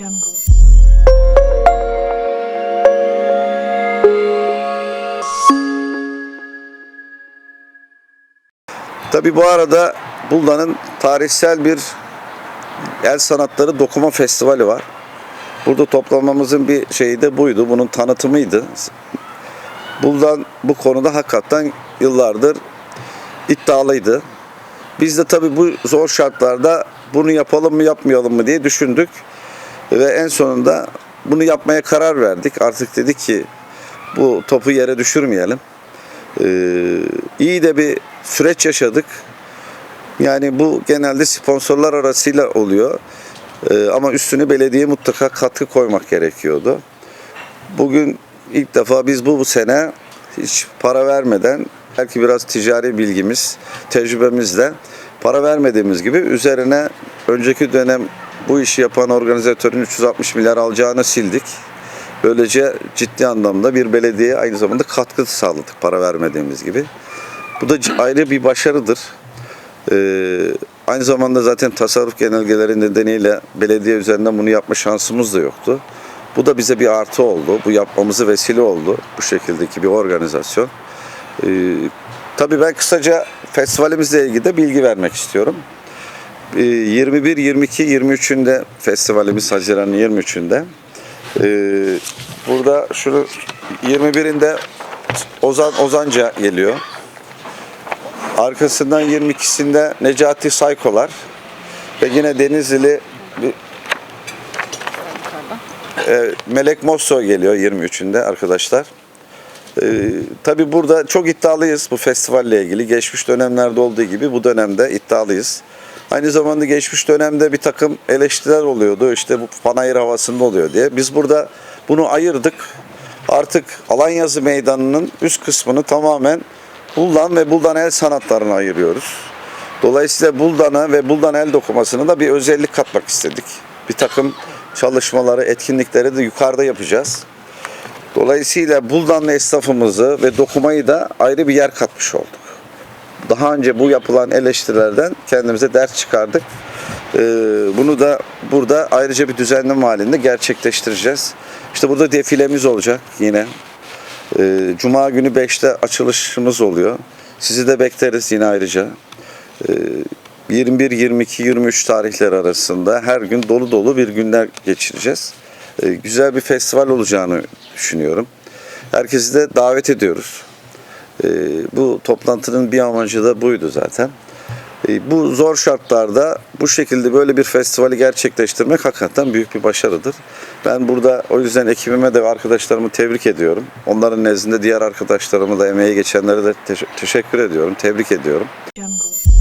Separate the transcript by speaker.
Speaker 1: Jungle.
Speaker 2: Tabi bu arada Bulda'nın tarihsel bir el sanatları dokuma festivali var. Burada toplamamızın bir şeyi de buydu. Bunun tanıtımıydı. Buldan bu konuda hakikaten yıllardır iddialıydı. Biz de tabi bu zor şartlarda bunu yapalım mı yapmayalım mı diye düşündük. Ve en sonunda bunu yapmaya karar verdik. Artık dedik ki bu topu yere düşürmeyelim. Ee, iyi de bir süreç yaşadık. Yani bu genelde sponsorlar arasıyla oluyor. Ee, ama üstüne belediye mutlaka katkı koymak gerekiyordu. Bugün ilk defa biz bu, bu sene hiç para vermeden belki biraz ticari bilgimiz, tecrübemizle para vermediğimiz gibi üzerine önceki dönem bu işi yapan organizatörün 360 milyar alacağını sildik. Böylece ciddi anlamda bir belediye aynı zamanda katkı sağladık para vermediğimiz gibi. Bu da ayrı bir başarıdır. Ee, aynı zamanda zaten tasarruf genelgeleri nedeniyle belediye üzerinden bunu yapma şansımız da yoktu. Bu da bize bir artı oldu. Bu yapmamızı vesile oldu. Bu şekildeki bir organizasyon. Ee, tabii ben kısaca festivalimizle ilgili de bilgi vermek istiyorum. Ee, 21, 22, 23'ünde festivalimiz Haziran'ın 23'ünde. Ee, burada şunu 21'inde Ozan Ozanca geliyor. Arkasından 22'sinde Necati Saykolar ve yine Denizli bir e, Melek Mosso geliyor 23'ünde arkadaşlar. Ee, tabii burada çok iddialıyız bu festivalle ilgili. Geçmiş dönemlerde olduğu gibi bu dönemde iddialıyız. Aynı zamanda geçmiş dönemde bir takım eleştiriler oluyordu. İşte bu panayır havasında oluyor diye. Biz burada bunu ayırdık. Artık Alanyazı Meydanı'nın üst kısmını tamamen Buldan ve Buldan el sanatlarına ayırıyoruz. Dolayısıyla Buldan'a ve Buldan el dokumasına da bir özellik katmak istedik. Bir takım çalışmaları, etkinlikleri de yukarıda yapacağız. Dolayısıyla Buldanlı esnafımızı ve dokumayı da ayrı bir yer katmış olduk. Daha önce bu yapılan eleştirilerden kendimize ders çıkardık. Ee, bunu da burada ayrıca bir düzenleme halinde gerçekleştireceğiz. İşte burada defilemiz olacak yine. Ee, Cuma günü 5'te açılışımız oluyor. Sizi de bekleriz yine ayrıca. Ee, 21, 22, 23 tarihler arasında her gün dolu dolu bir günler geçireceğiz. Ee, Güzel bir festival olacağını düşünüyorum. Herkesi de davet ediyoruz. Ee, Bu toplantının bir amacı da buydu zaten. Ee, Bu zor şartlarda bu şekilde böyle bir festivali gerçekleştirmek hakikaten büyük bir başarıdır. Ben burada o yüzden ekibime de ve arkadaşlarımı tebrik ediyorum. Onların nezdinde diğer arkadaşlarımı da emeği geçenlere de teş- teşekkür ediyorum, tebrik ediyorum.
Speaker 1: Jungle.